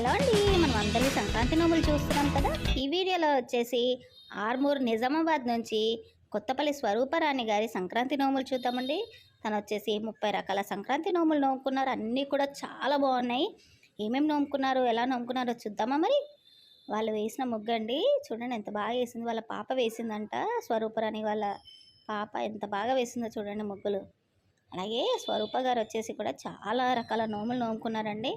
Hello అండి మనం అందరూ సంక్రాంతి నోములు చూస్తున్నాం కదా? ఈ వీడియోలో వచ్చేసి ఆర్మూర్ నిజామాబాద్ నుంచి కొత్తపల్లి స్వరూపరాణి గారి సంక్రాంతి నోములు చూద్దామండి. తను వచ్చేసి ముప్పై రకాల సంక్రాంతి నోములు నోముకున్నారు. అన్నీ కూడా చాలా బాగున్నాయి. ఏమేమి నోముకున్నారు ఎలా నోముకున్నారో చూద్దామా మరి? వాళ్ళు వేసిన ముగ్గు అండి చూడండి ఎంత బాగా వేసింది. వాళ్ళ పాప వేసిందంట. స్వరూపరాణి వాళ్ళ పాప ఎంత బాగా వేసిందో చూడండి ముగ్గులు. అలాగే స్వరూప గారు వచ్చేసి కూడా చాలా రకాల నోములు నోముకున్నారండి.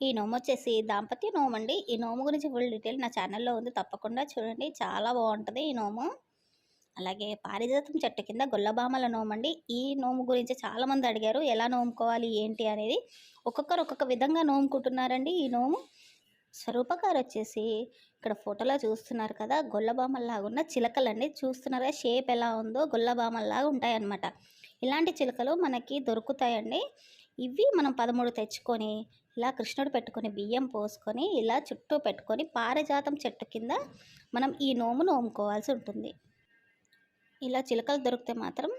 ఈ నోము వచ్చేసి దాంపత్య నోము అండి ఈ నోము గురించి ఫుల్ డీటెయిల్ నా ఛానల్లో ఉంది. తప్పకుండా చూడండి. చాలా బాగుంటుంది ఈ నోము. అలాగే పారిజాతం చెట్టు కింద గొల్లబామల నోము అండి ఈ నోము గురించి చాలామంది అడిగారు ఎలా నోముకోవాలి ఏంటి అనేది. ఒక్కొక్కరు ఒక్కొక్క విధంగా నోముకుంటున్నారండి ఈ నోము. స్వరూపకారు వచ్చేసి ఇక్కడ ఫోటోలో చూస్తున్నారు కదా గొల్లబామల్లాగా ఉన్న చిలకలండి. చూస్తున్నారా? షేప్ ఎలా ఉందో గొల్లబామల్లాగా ఉంటాయన్నమాట. ఇలాంటి చిలకలు మనకి దొరుకుతాయండి. ఇవి మనం పదమూడు తెచ్చుకొని ఇలా కృష్ణుడు పెట్టుకొని బియ్యం పోసుకొని ఇలా చుట్టూ పెట్టుకొని పారిజాతం చెట్టు కింద మనం ఈ నోము నోముకోవాల్సి ఉంటుంది. ఇలా చిలకలు దొరికితే మాత్రం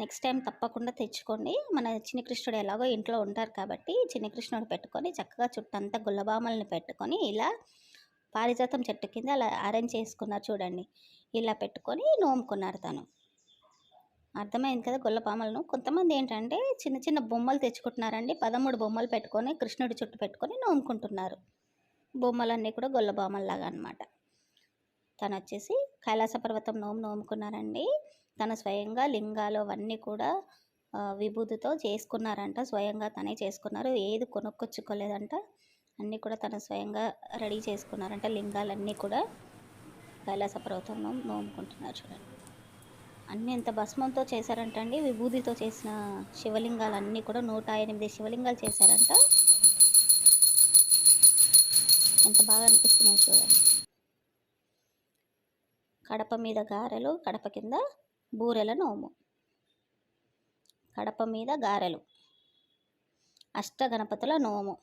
నెక్స్ట్ టైం తప్పకుండా తెచ్చుకోండి. మన చిన్న కృష్ణుడు ఎలాగో ఇంట్లో ఉంటారు కాబట్టి చిన్న కృష్ణుడు పెట్టుకొని చక్కగా చుట్టంతా గుల్లబామల్ని పెట్టుకొని ఇలా పారిజాతం చెట్టు కింద అలా అరేంజ్ చేసుకున్నారు చూడండి. ఇలా పెట్టుకొని నోముకున్నారు తను. అర్థమైంది కదా గొల్లపామలను కొంతమంది ఏంటంటే చిన్న చిన్న బొమ్మలు తెచ్చుకుంటున్నారండి. పదమూడు బొమ్మలు పెట్టుకొని కృష్ణుడి చుట్టూ పెట్టుకొని నోముకుంటున్నారు. బొమ్మలన్నీ కూడా గొల్లబామల్లాగా అనమాట తను వచ్చేసి కైలాస పర్వతం నోము నోముకున్నారండి. తను స్వయంగా లింగాలు అవన్నీ కూడా విభూతితో చేసుకున్నారంట. స్వయంగా తనే చేసుకున్నారు. ఏది కొనుక్కొచ్చుకోలేదంట. అన్నీ కూడా తను స్వయంగా రెడీ చేసుకున్నారంట. లింగాలన్నీ కూడా కైలాస పర్వతం నోము నోముకుంటున్నారు చూడండి. అన్నీ ఎంత భస్మంతో చేశారంటండి విభూతితో చేసిన శివలింగాలన్నీ కూడా నూట ఎనిమిది శివలింగాలు చేశారంట. ఎంత బాగా అనిపిస్తున్నాయి చూడండి. కడప మీద గారెలు కడప కింద బూరెల నోము. కడప మీద గారెలు. అష్టగణపతుల నోము.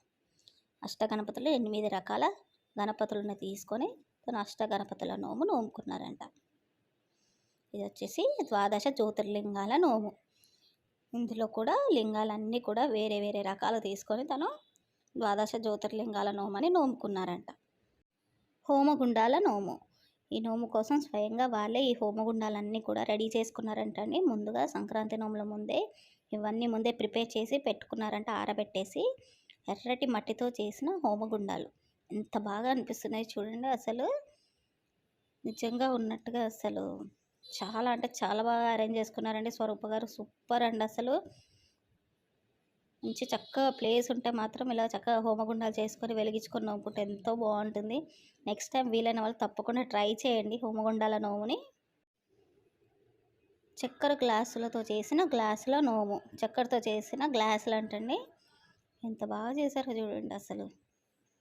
అష్టగణపతులు ఎనిమిది రకాల గణపతులను తీసుకొని తను అష్టగణపతుల నోము నోముకున్నారంట. ఇది వచ్చేసి ద్వాదశ జ్యోతిర్లింగాల నోము. ఇందులో కూడా లింగాలన్నీ కూడా వేరే వేరే రకాలు తీసుకొని తను ద్వాదశ జ్యోతిర్లింగాల నోమని నోముకున్నారంట. హోమగుండాల నోము. ఈ నోము కోసం స్వయంగా వాళ్ళే ఈ హోమగుండాలన్నీ కూడా రెడీ చేసుకున్నారంట అండి. ముందుగా సంక్రాంతి నోముల ముందే ఇవన్నీ ముందే ప్రిపేర్ చేసి పెట్టుకున్నారంట ఆరబెట్టేసి ఎర్రటి మట్టితో చేసిన హోమగుండాలు. ఎంత బాగా అనిపిస్తున్నాయి చూడండి అసలు. నిజంగా ఉన్నట్టుగా అసలు చాలా అంటే చాలా బాగా అరేంజ్ చేసుకున్నారండి. స్వరూప గారు సూపర్ అండి అసలు. మంచి చక్కగా ప్లేస్ ఉంటే మాత్రం ఇలా చక్కగా హోమగుండాలు చేసుకొని వెలిగించుకొని నవ్వుకుంటే ఎంతో బాగుంటుంది. నెక్స్ట్ టైం వీలైన వాళ్ళు తప్పకుండా ట్రై చేయండి హోమగుండాల నోముని. చక్కెర గ్లాసులతో చేసిన గ్లాసుల నోము. చక్కెరతో చేసిన గ్లాసులు అంటండి ఎంత బాగా చేశారో చూడండి అసలు.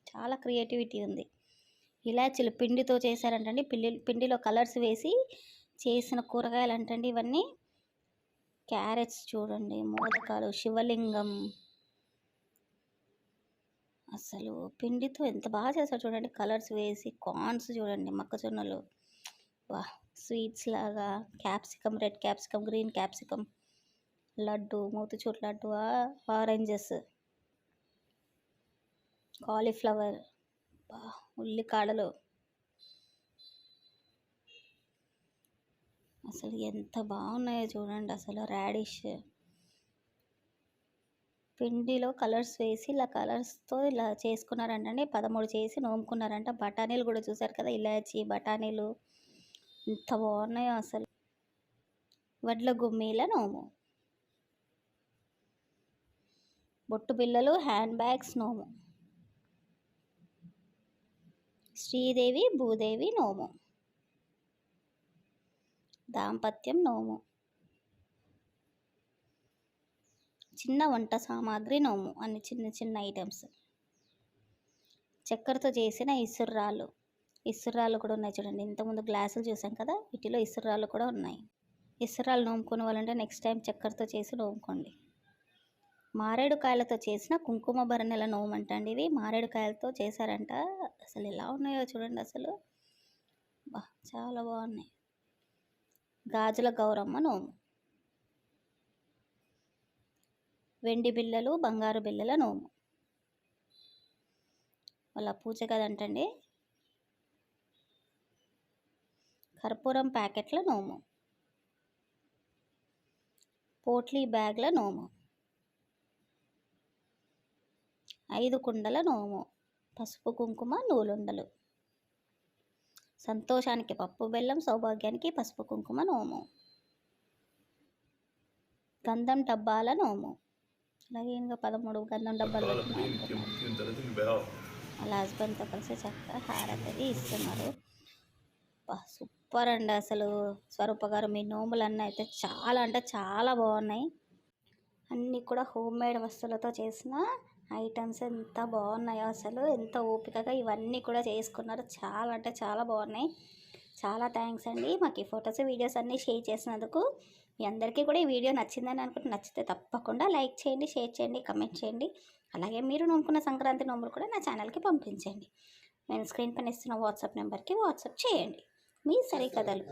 చాలా క్రియేటివిటీ ఉంది. ఇలాచీలు పిండితో చేశారంటండి. పిండి పిండిలో కలర్స్ వేసి చేసిన కూరగాయలు అంటండి ఇవన్నీ. క్యారెట్స్ చూడండి మోదకాలు శివలింగం. అసలు పిండితో ఎంత బాగా చేస్తారు చూడండి. కలర్స్ వేసి కార్న్స్ చూడండి మొక్కజొన్నలు. వా స్వీట్స్ లాగా capsicum red capsicum green capsicum laddu మూతిచూట్ laddu oranges. Cauliflower. ఉల్లికాడలు. అసలు ఎంత బాగున్నాయో చూడండి అసలు రాడిష్ పిండిలో కలర్స్ వేసి ఇలా కలర్స్తో ఇలా చేసుకున్నారంటే పదమూడు చేసి నోముకున్నారంట. బఠానీలు కూడా చూసారు కదా ఇలాచి బఠానీలు. ఎంత బాగున్నాయో అసలు. వడ్ల గుమ్మీల నోము. బొట్టు బిళ్ళలు హ్యాండ్ బ్యాగ్స్ నోము. శ్రీదేవి భూదేవి నోము. దాంపత్యం నోము. చిన్న వంట సామాగ్రి నోము అన్ని చిన్న చిన్న ఐటమ్స్ చక్కెరతో చేసిన ఇసుర్రాలు. ఇసుర్రాలు కూడా ఉన్నాయి చూడండి. ఇంతకుముందు గ్లాసులు చూసాం కదా? వీటిలో ఇసుర్రాలు కూడా ఉన్నాయి. ఇసురాలు నోముకునే వాళ్ళంటే నెక్స్ట్ టైం చక్కెరతో చేసి నోముకోండి. మారేడుకాయలతో చేసిన కుంకుమ భరణెల నోము అంటండి ఇవి మారేడుకాయలతో చేశారంట. అసలు ఎలా ఉన్నాయో చూడండి అసలు. బా చాలా బాగున్నాయి. గాజుల గౌరమ్మ నోము. వెండి బిళ్ళలు బంగారు బిళ్ళల నోము. వాళ్ళ పూజ కదంటండి? కర్పూరం ప్యాకెట్ల నోము. పోట్లీ బ్యాగ్ల నోము. ఐదు కుండల నోము. పసుపు కుంకుమ నూలుండలు. సంతోషానికి పప్పు బెల్లం సౌభాగ్యానికి పసుపు కుంకుమ నోము. గంధం డబ్బాల నోము. అలాగే ఇంకా పదమూడు గంధం డబ్బాలు. వాళ్ళ. హస్బెండ్తో కలిసి చక్కగా హారతి ఇస్తున్నారు. సూపర్ అండి అసలు. స్వరూప గారు మీ నోములన్నీ అయితే చాలా అంటే చాలా బాగున్నాయి. అన్నీ కూడా హోమ్ మేడ్ వస్తువులతో చేసిన ఐటమ్స్ ఎంత బాగున్నాయో అసలు ఎంత ఓపికగా ఇవన్నీ కూడా చేసుకున్నారు. చాలా అంటే చాలా బాగున్నాయి. చాలా థ్యాంక్స్ అండి. మాకు ఈ ఫొటోస్ వీడియోస్ అన్నీ షేర్ చేసినందుకు. మీ అందరికీ కూడా ఈ వీడియో నచ్చిందని అనుకుంటే నచ్చితే తప్పకుండా లైక్ చేయండి షేర్ చేయండి కమెంట్ చేయండి. అలాగే మీరు నొమ్ముకున్న సంక్రాంతి నోములు కూడా నా ఛానల్కి పంపించండి. నేను స్క్రీన్ పైన ఇస్తున్న వాట్సాప్ నెంబర్కి వాట్సాప్ చేయండి. మీ సరికథలు.